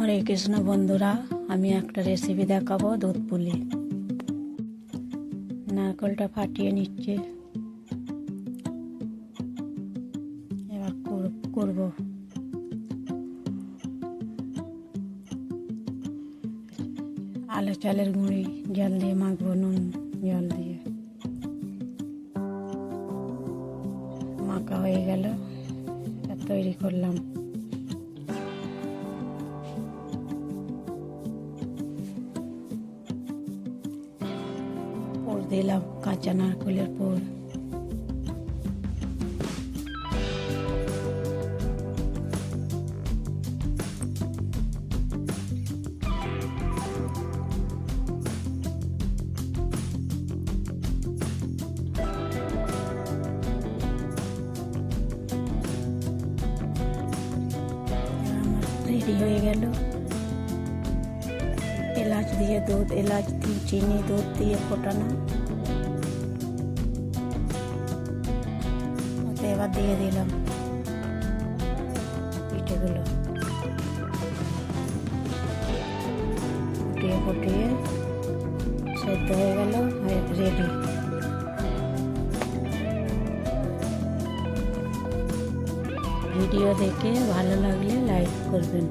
হরে কৃষ্ণ বন্ধুরা, আমি একটা রেসিপি দেখাবো দুধ পুলি। নারকেলটা ফাটিয়ে নিচ্ছে। এবার কর- করব। আলু চালের গুঁড়ি, জল দিয়ে মাখবো, নুন, জল দিয়ে। মাখা হয়ে গেল তৈরি করলাম। দিলাম কাঁচা নারকেলের পুর আমার রেডি হয়ে গেল এলাচ দিয়ে দুধ, এলাচ দিয়ে চিনি, দুধ দিয়ে ফোটানো। এবার দিয়ে দিলাম পিঠেগুলো ফুটিয়ে ফুটিয়ে সেদ্ধ হয়ে গেল রেডি ভিডিও দেখে ভালো লাগলে লাইক করবেন।